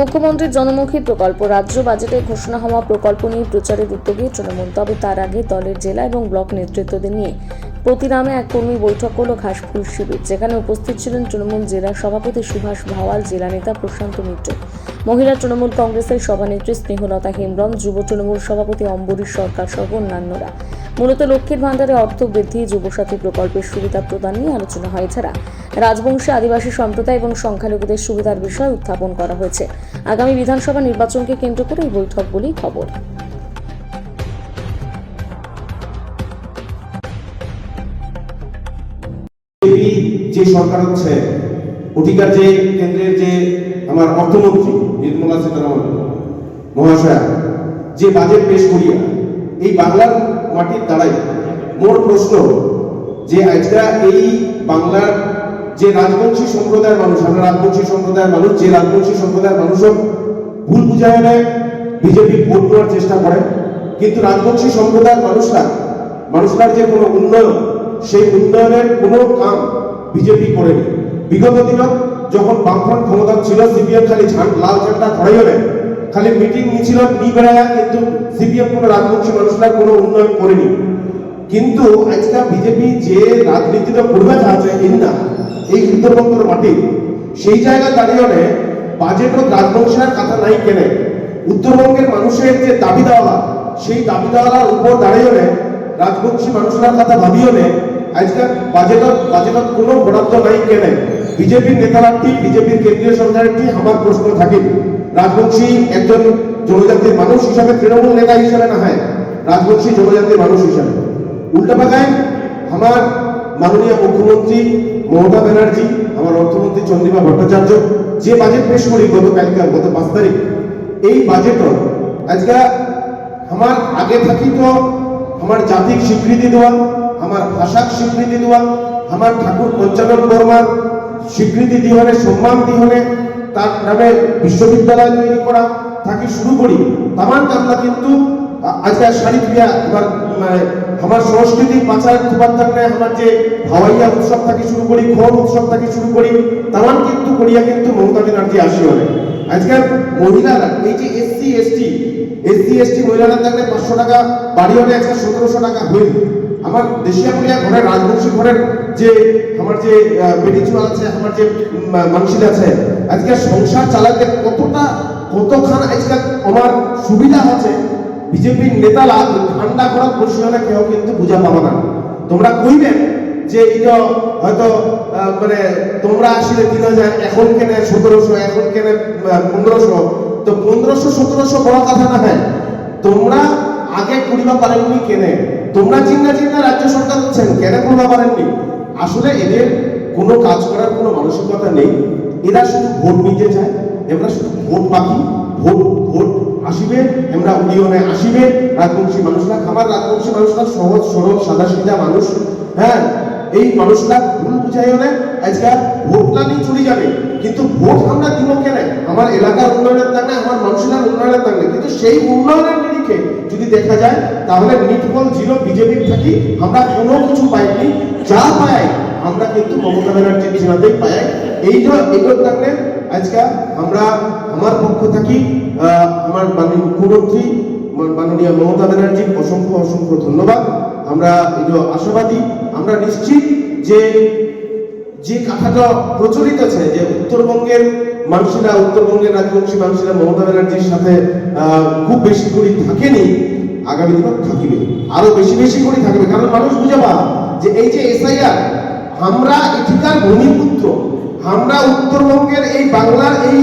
মুখ্যমন্ত্রীর জনমুখী প্রকল্প, রাজ্য বাজেটে ঘোষণা হওয়া প্রকল্প নিয়ে প্রচারের উদ্যোগে তৃণমূল, তবে তার আগে দলের জেলা এবং ব্লক নেতৃত্বদের নিয়ে প্রতিরামে এক কর্মী বৈঠক হল ঘাসফুল শিবির, যেখানে উপস্থিত ছিলেন তৃণমূল জেলা সভাপতি সুভাষ ভাওয়াল, জেলা নেতা প্রশান্ত মিত্র, মহিলা তৃণমূল কংগ্রেসের সভানেত্রী স্নেহলতা হেমব্রম, যুব তৃণমূল সভাপতি অম্বরীশ সরকার সহ অন্যান্যরা। মূলত লক্ষ্মীর ভাণ্ডারে অর্থ বৃদ্ধি, যুবসাথী প্রকল্পের সুবিধা প্রদান নিয়ে আলোচনা হয়। এছাড়া রাজবংশী আদিবাসী সম্প্রদায় এবং সংখ্যালঘুদের সুবিধার বিষয় উত্থাপন করা হয়েছে। আগামী বিধানসভা নির্বাচনকে কেন্দ্র করে এই বৈঠক বলেই খবর। বিজেপি যে সরকার হচ্ছে, অধিকার যে কেন্দ্রের যে আমার অর্থমন্ত্রী নির্মলা সীতারামন, মহাশয়া, যে বাজেট পেশ করিয়া এই বাংলার মাটির দ্বারাই মোর প্রশ্ন যে আজকে এই বাংলার যে রাজবংশী সম্প্রদায়ের মানুষ, আমরা রাজবংশী সম্প্রদায়ের মানুষ, যে রাজবংশী সম্প্রদায়ের মানুষও ভুল বুঝায়নে বিজেপি ভোট নেওয়ার চেষ্টা করে। কিন্তু রাজবংশী সম্প্রদায়ের মানুষরা মানুষটার যে কোনো উন্নয়ন সেই উন্নয়নের কোনো কাম বিজেপি করেনি। বিগত দিনত যখন বামফ্রন্ট ক্ষমতা ছিল, সিপিএম খালি লাল ঝান্ডা ধরাই হলে খালি মিটিং মিছিল নি বেড়ায় কিন্তু সিপিএম কোনো রাজবংশী মানুষরা কোনো উন্নয়ন করেনি। কিন্তু আজকে বিজেপি যে রাজনীতিটা করবে চাচ্ছে ইন্দা এই উত্তরবঙ্গের মাটি। সেই জায়গায় দাঁড়িয়ে বাজেটও রাজবংশের কথা নাই কেনে। উত্তরবঙ্গের মানুষের যে দাবি দেওয়া, সেই দাবি দেওয়ার উপর দাঁড়িয়ে রাজবংশী মানুষের কথা ভাবিও নে আজকে বাজেটত বাজেটত কোনো বরাদ্দ নাই কেনে। বিজেপির নেতারাটি বিজেপির কেন্দ্রীয় সরকারেরটি আমার প্রশ্ন থাকে রাজবংশী একজন জনজাতির মানুষ হিসাবে তৃণমূল নেতা হিসাবে না হয়। রাজবংশী জনজাতির মানুষ হিসাবে। উল্টা পাকায় আমার মাননীয় মুখ্যমন্ত্রী মমতা ব্যানার্জি, আমার অর্থমন্ত্রী চন্দ্রিমা ভট্টাচার্য, যে বাজেট পেশ করি গত কালকে গত পাঁচ তারিখ, এই বাজেটও আজকে আমার আগে থাকি তো আমার জাতিক স্বীকৃতি দেওয়া, আমার ভাষাক স্বীকৃতি দেওয়া, আমার ঠাকুর পঞ্চানন বর্মার স্বীকৃতি দিহনে, সম্মান দিহনে তার নামে বিশ্ববিদ্যালয় তৈরি করা থাকি শুরু করি। তামান কামনা কিন্তু আজকে শাড়ি ক্রিয়া আমার মানে আমার সংস্কৃতি পাচার তুপাত্তানে আমার যে হাওয়াইয়া উৎসব থাকি শুরু করি, খোল উৎসব থাকি শুরু করি তামান কিন্তু করিয়া কিন্তু মমতা ব্যানার্জি আসি হলে আজকাল মহিলারা, এই যে এসসি, এসটি এসসি এসটি মহিলারা থাকলে পাঁচশো টাকা বাড়ি হলে আজকে সতেরোশো টাকা হইল আমার দেশিয়া পুরিয়া ঘরের রাজবংশী ঘরের যে আমার যে আহ, বেটি চুয়াল আছে আমার যে মানুষিল আছে আজকে সংসার চালাতে কতটা কতখান আজকে আমার সুবিধা আছে বিজেপির নেতারা ঠান্ডা বসে হলে কেউ কিন্তু বুঝা পাবো না। তোমরা কইবেন যে এটা হয়তো মানে তোমরা আসলে তিন হাজার এখন কেনে সতেরোশো এখন কেনে পনেরোশো তো পনেরোশো, সতেরোশো বড় কথা না হয় তোমরা আগে করিবা পারেননি কেনে। তোমরা চিন্তা চিন্তা রাজ্য সরকার হচ্ছেন, কেন করিবা পারেননি? আসলে এদের কোনো কাজ করার কোনো মানসিকতা নেই। এরা শুধু ভোট নিতে চায়, এরা শুধু ভোট পাখি ভোট ভোট আসিবে আমরা উড়িয়নে আসিবে। রাজবংশী মানুষরা খাবার রাজবংশী মানুষরা সহজ, সরল সাদা সিধা মানুষ। হ্যাঁ এই মানুষরা ভুল বুঝাইও না আজকে ভোটটা নিয়ে চলে যাবে। কিন্তু ভোট আমরা দিব কেন আমার এলাকার উন্নয়নের তাকে আমার মানুষের উন্নয়নের তাকে কিন্তু সেই উন্নয়নের নিরিখে যদি দেখা যায়, তাহলে নিটবল জিরো, বিজেপির থাকি, আমরা কোনো কিছু পাইনি, যা পাই, আমরা কিন্তু মমতা ব্যানার্জির সীমাতেই পাই। এই যে এগুলোর কারণে আজকে আমরা আমার পক্ষ থাকি আমার মাননীয় মুখ্যমন্ত্রী মান- মাননীয় মমতা ব্যানার্জির অসংখ্য অসংখ্য ধন্যবাদ। আমরা আশাবাদী, আমরা নিশ্চিত যে যে কথাটা প্রচলিত আছে, যে উত্তরবঙ্গের মানুষেরা, উত্তরবঙ্গের রাজবংশী মানুষেরা মমতা ব্যানার্জির সাথে খুব বেশি করে থাকেনি, আগামী দিনে থাকিবে। আরও বেশি বেশি করে থাকবে কারণ মানুষ বুঝে পা যে এই যে এসআইআর, আমরা এঠিকার ভূমিপুত্র, আমরা উত্তরবঙ্গের এই বাংলার এই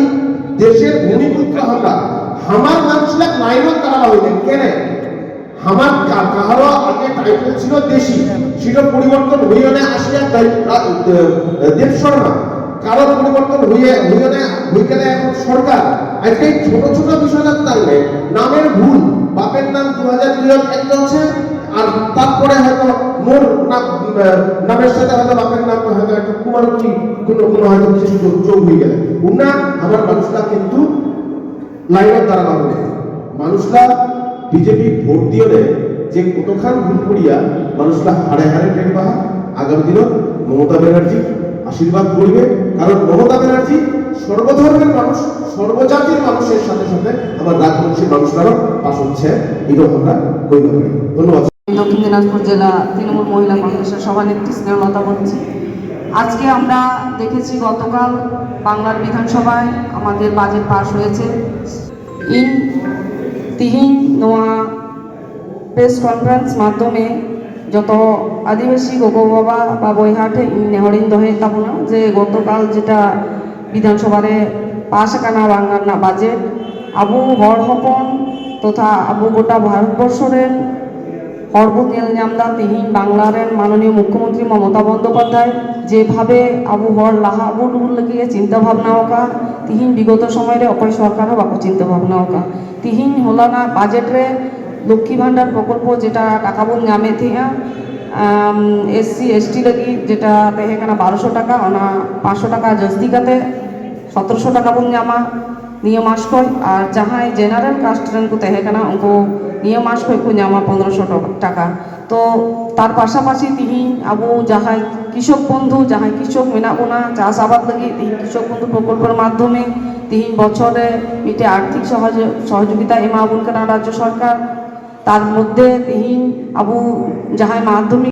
দেশের ভূমিপুত্র আমরা, আমার মানুষরা মাইনত তারা হইলেন কেন? আমার কাহারও আগে টাইটেল ছিল দেশি। সেটা পরিবর্তন হইয়ে না আসিয়া দেব শর্মা। কারোর পরিবর্তন হইয়ে হইয়ে না গেলে এখন সরকার। আজকে এই ছোট ছোট বিষয়টা থাকলে নামের ভুল, বাপের নাম দু হাজার দুই একটা হচ্ছে আর তারপরে হয়তো মোর নাম নামের সাথে হয়তো বাপের নাম হয়তো একটা কুমার কি কোনো কোনো হয়তো কিছু যোগ হয়ে গেলে। উনা, আমার মানুষরা কিন্তু লাইনের দ্বারা মানুষরা বিজেপি ভোট দিয়ে যে কতখান ভুল করিয়া মানুষরা হারে হারে টের পাহা আগামী দিনত মমতা ব্যানার্জি আশীর্বাদ করবে। কারণ মমতা ব্যানার্জি সর্বধর্মের মানুষ, সর্বজাতির মানুষের সাথে সাথে আমার রাজবংশী মানুষরাও পাশ হচ্ছে। এরকম আমরা করি। ধন্যবাদ। দক্ষিণ দিনাজপুর জেলা তৃণমূল মহিলা কংগ্রেসের সভানেত্রী স্নেহলতা বলছি আজকে আমরা দেখেছি গতকাল বাংলার বিধানসভায় আমাদের বাজেট পাশ হয়েছে। নোয়া প্রেস কনফারেন্স মাধ্যমে যত আদিবাসী গোগো বাবা বা বইহাটে নেহরিন দহে তাবনা যে গতকাল যেটা বিধানসভারে পাশ আকানা বাংলার বাজেট আবু হর হপন তথা আবু গোটা ভারতবর্ষরের অর্বুতেলজামদাতেহীন বাংলার মাননীয় মুখ্যমন্ত্রী মমতা বন্দ্যোপাধ্যায়, যেভাবে আবু হর লাহা আবুলগুলোকে চিন্তাভাবনাও কা বিগত সময়ের অপয় সরকার বাকু চিন্তাভাবনাও কা তিহীন হোলানা বাজেটরে লক্ষ্মী ভাণ্ডার প্রকল্প যেটা টাকাবুন নামে থিয়া এসসি, এসটি লাগি যেটা তেহেকানা বারোশো টাকা, অনা পাঁচশো টাকা জস্তি সতেরোশো টাকা জামা ᱱᱤᱭᱟᱹ ᱢᱟᱥ ᱠᱷᱚᱱ ᱟᱨ ᱡᱟᱦᱟᱸᱭ ᱡᱮᱱᱟᱨᱮᱞ ᱠᱟᱥᱴ ᱨᱮᱱ ᱠᱚ ᱛᱟᱦᱮᱸ ᱠᱟᱱᱟ ᱩᱱᱠᱩ ᱱᱤᱭᱟᱹ ᱢᱟᱥ ᱠᱷᱚᱱ ᱠᱚ ᱧᱟᱢᱟ ᱯᱚᱱᱨᱚᱥᱚ ᱴᱟᱠᱟ তো তার পাশাপাশি তিহিন আবু যাহাই কৃষক বন্ধু যাহাই কৃষক মেনা বোনা চাষ আবাদ লাগে তিহিন কৃষক বন্ধু প্রকল্পের মাধ্যমে তিহিন বছরে মিটে আর্থিক সহযোগিতা এমা আবুল রাজ্য সরকার তার মধ্যে তিহিন আবু যাহাই মাধ্যমিক